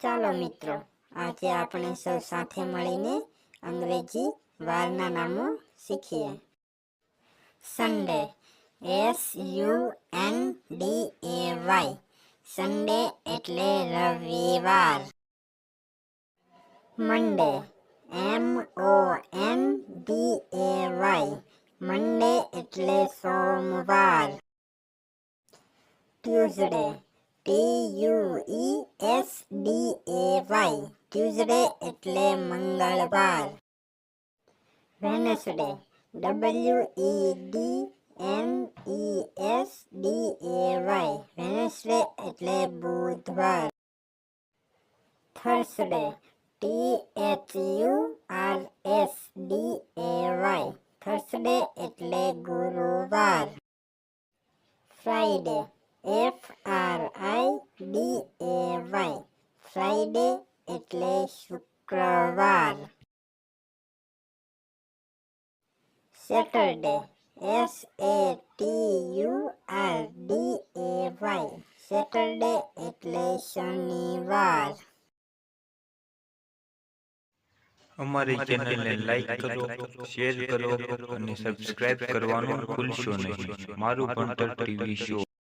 ચાલો મિત્રો આજે આપણે સૌ સાથે મળીને અંગ્રેજી વારના નામો શીખીએ. Sunday S U N D A Y Sunday એટલે રવિવાર. Monday M O N D A Y Monday એટલે સોમવાર. Tuesday T U E S D A Y Tuesday એટલે મંગળવાર. Wednesday W E D N E S D A Y Wednesday એટલે બુધવાર. Thursday T H U R S D A Y Thursday એટલે ગુરુવાર. Friday F R I D A Y Friday એટલે શુક્રવાર. Saturday S A T U R D A Y Saturday એટલે શનિવાર. અમારી ચેનલને લાઈક કરો શેર કરો અને સબસ્ક્રાઇબ કરવાનું ભૂલશો નહીં. મારું ભણતર ટીવી શો